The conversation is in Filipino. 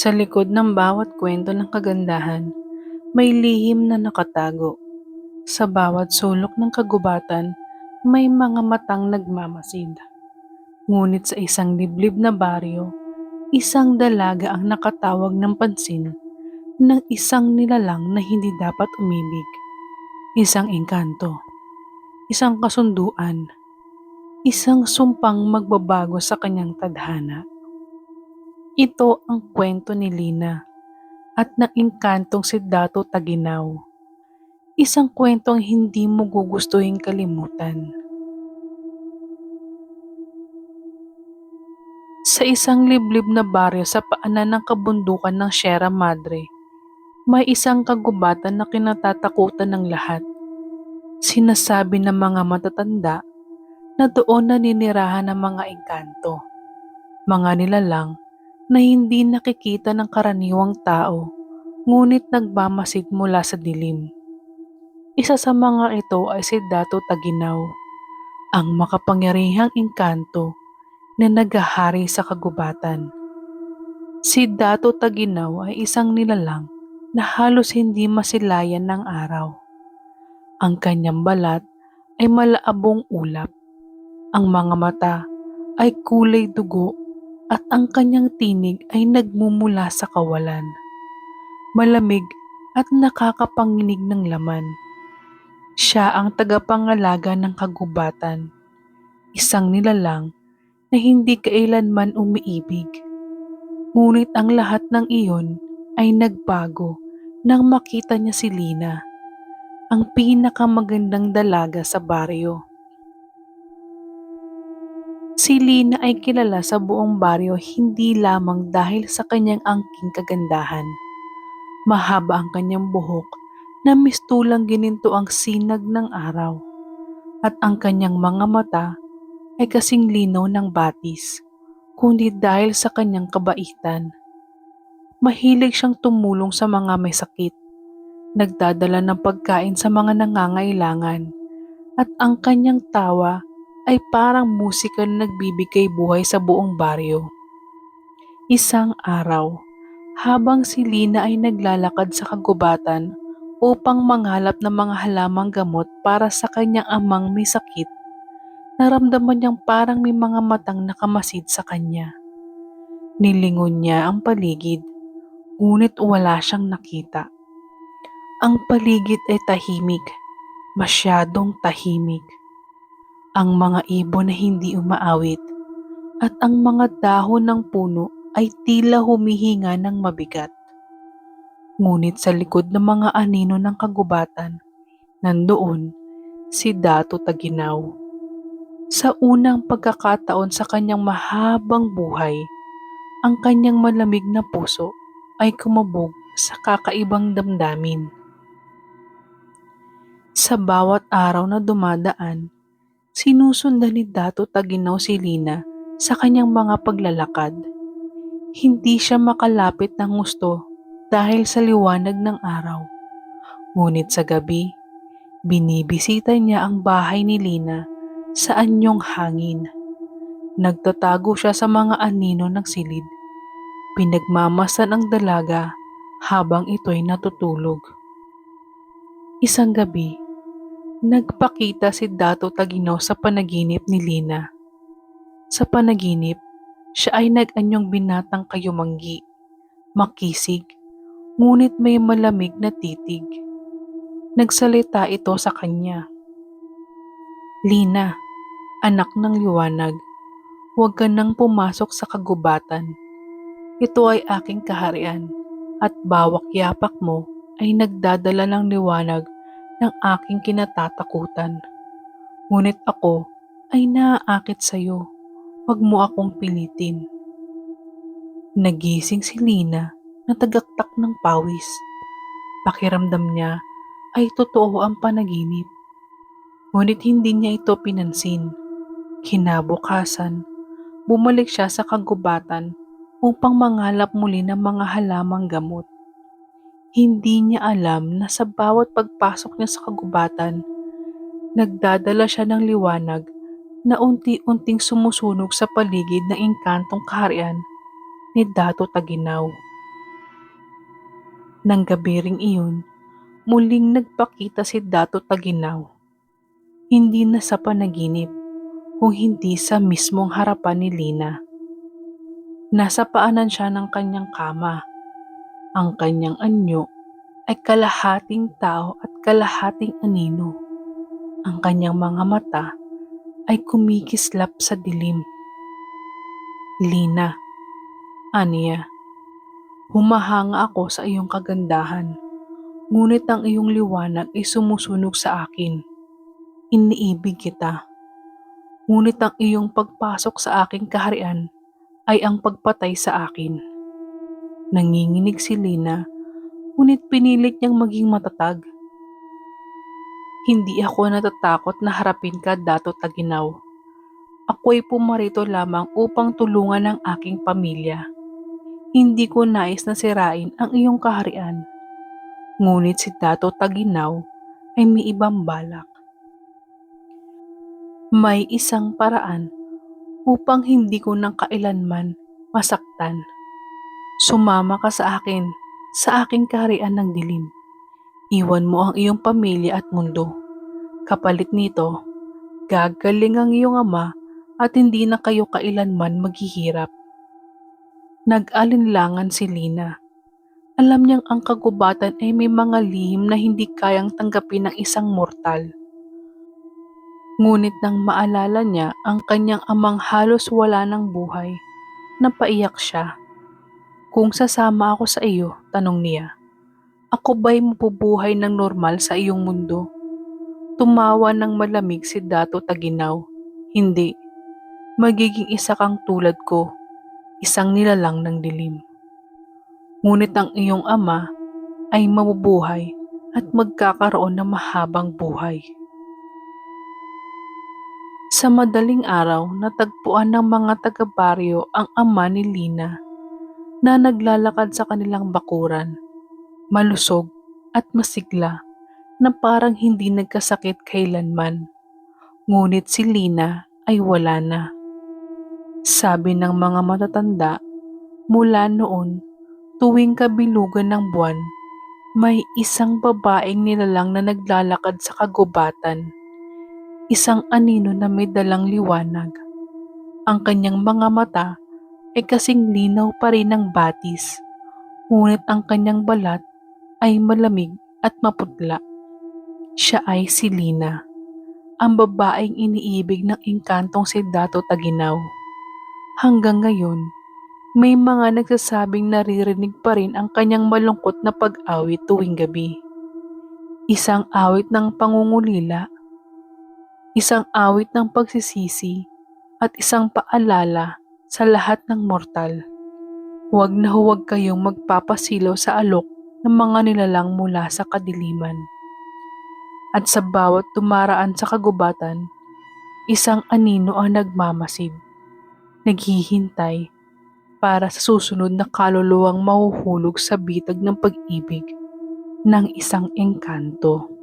Sa likod ng bawat kwento ng kagandahan, may lihim na nakatago. Sa bawat sulok ng kagubatan, may mga matang nagmamasid. Ngunit sa isang liblib na baryo, isang dalaga ang nakatawag ng pansin ng isang nilalang na hindi dapat umibig. Isang engkanto, isang kasunduan, isang sumpang magbabago sa kanyang tadhana. Ito ang kwento ni Lina at ng engkantong si Dato Taginaw. Isang kwentong hindi mo gugustuhin kalimutan. Sa isang liblib na baryo sa paanan ng kabundukan ng Sierra Madre, may isang kagubatan na kinatatakutan ng lahat. Sinasabi ng mga matatanda na doon naninirahan ng mga engkanto, mga nilalang na hindi nakikita ng karaniwang tao ngunit nagbamasid mula sa dilim. Isa sa mga ito ay si Dato Taginaw, ang makapangyarihang engkanto na naghahari sa kagubatan. Si Dato Taginaw ay isang nilalang na halos hindi masilayan ng araw. Ang kanyang balat ay malaabong ulap. Ang mga mata ay kulay dugo at ang kanyang tinig ay nagmumula sa kawalan. Malamig at nakakapanginig ng laman. Siya ang tagapangalaga ng kagubatan, isang nilalang na hindi kailanman umiibig. Ngunit ang lahat ng iyon ay nagbago nang makita niya si Lina, ang pinakamagandang dalaga sa baryo. Si Lina ay kilala sa buong baryo hindi lamang dahil sa kanyang angking kagandahan. Mahaba ang kanyang buhok na mistulang gininto ang sinag ng araw at ang kanyang mga mata ay kasing linaw ng batis kundi dahil sa kanyang kabaitan. Mahilig siyang tumulong sa mga may sakit, nagdadala ng pagkain sa mga nangangailangan at ang kanyang tawa ay parang musika na nagbibigay buhay sa buong baryo. Isang araw, habang si Lina ay naglalakad sa kagubatan upang manghalap ng mga halamang gamot para sa kanyang amang may sakit, naramdaman niyang parang may mga matang nakamasid sa kanya. Nilingon niya ang paligid, ngunit wala siyang nakita. Ang paligid ay tahimik, masyadong tahimik ang mga ibon na hindi umaawit at ang mga dahon ng puno ay tila humihinga ng mabigat. Ngunit sa likod ng mga anino ng kagubatan, nandoon si Dato Taginaw. Sa unang pagkakataon sa kanyang mahabang buhay, ang kanyang malamig na puso ay kumabog sa kakaibang damdamin. Sa bawat araw na dumadaan, Sinusundan ni Dato Taginaw si Lina sa kanyang mga paglalakad. Hindi siya makalapit ng gusto dahil sa liwanag ng araw. Ngunit sa gabi, binibisita niya ang bahay ni Lina sa anyong hangin. Nagtatago siya sa mga anino ng silid. Pinagmamasan ang dalaga habang ito'y natutulog. Isang gabi, Nagpakita si Dato Taginaw sa panaginip ni Lina. Sa panaginip, siya ay nag-anyong binatang kayumanggi, makisig, ngunit may malamig na titig. Nagsalita ito sa kanya. Lina, anak ng liwanag, huwag ka nang pumasok sa kagubatan. Ito ay aking kaharian at bawak yapak mo ay nagdadala ng liwanag ng aking kinatatakutan. Ngunit ako ay naaakit sa iyo. Huwag mo akong pilitin. Nagising si Lina na tagaktak ng pawis. Pakiramdam niya ay totoo ang panaginip. Ngunit hindi niya ito pinansin. Kinabukasan, bumalik siya sa kagubatan upang mangalap muli ng mga halamang gamot. Hindi niya alam na sa bawat pagpasok niya sa kagubatan, nagdadala siya ng liwanag na unti-unting sumusunog sa paligid ng engkantong kaharian ni Dato Taginaw. Nang gabi ring iyon, muling nagpakita si Dato Taginaw. Hindi na sa panaginip, kung hindi sa mismong harapan ni Lina. Nasa paanan siya ng kanyang kama. Ang kanyang anyo ay kalahating tao at kalahating anino. Ang kanyang mga mata ay kumikislap sa dilim. Lina, Aniya, humahanga ako sa iyong kagandahan, ngunit ang iyong liwanag ay sumusunog sa akin. Iniibig kita. Ngunit ang iyong pagpasok sa aking kaharian ay ang pagpatay sa akin. Nanginginig si Lina, ngunit pinilit niyang maging matatag. Hindi ako natatakot na harapin ka, Dato Taginaw. Ako'y pumarito lamang upang tulungan ang aking pamilya. Hindi ko nais na sirain ang iyong kaharian. Ngunit si Dato Taginaw ay may ibang balak. May isang paraan upang hindi ko nang kailanman masaktan. Sumama ka sa akin sa aking kaharian ng dilim. Iwan mo ang iyong pamilya at mundo. Kapalit nito, gagaling ang iyong ama at hindi na kayo kailanman maghihirap. Nag-alinlangan si Lina. Alam niyang ang kagubatan ay may mga lihim na hindi kayang tanggapin ng isang mortal. Ngunit nang maalala niya ang kanyang amang halos wala ng buhay, napaiyak siya. Kung sasama ako sa iyo, tanong niya, ako ba'y mabubuhay ng normal sa iyong mundo? Tumawa ng malamig si Dato Taginaw. Hindi. Magiging isa kang tulad ko, isang nilalang ng dilim. Ngunit ang iyong ama ay mabubuhay at magkakaroon ng mahabang buhay. Sa madaling araw, natagpuan ng mga taga-baryo ang ama ni Lina na naglalakad sa kanilang bakuran, malusog at masigla na parang hindi nagkasakit kailanman. Ngunit si Lina ay wala na. Sabi ng mga matatanda, mula noon, tuwing kabilugan ng buwan, may isang babaeng nilalang na naglalakad sa kagubatan isang anino na may dalang liwanag. Ang kanyang mga mata ay kasing linaw pa rin ng batis, ngunit ang kanyang balat ay malamig at maputla. Siya ay si Lina, ang babaeng iniibig ng inkantong si Dato Taginaw. Hanggang ngayon, may mga nagsasabing naririnig pa rin ang kanyang malungkot na pag-awit tuwing gabi. Isang awit ng pangungulila isang awit ng pagsisisi at isang paalala sa lahat ng mortal. Huwag na huwag kayong magpapasilaw sa alok ng mga nilalang mula sa kadiliman. At sa bawat tumaraan sa kagubatan, isang anino ang nagmamasid, naghihintay para sa susunod na kaluluwang mahuhulog sa bitag ng pag-ibig ng isang engkanto.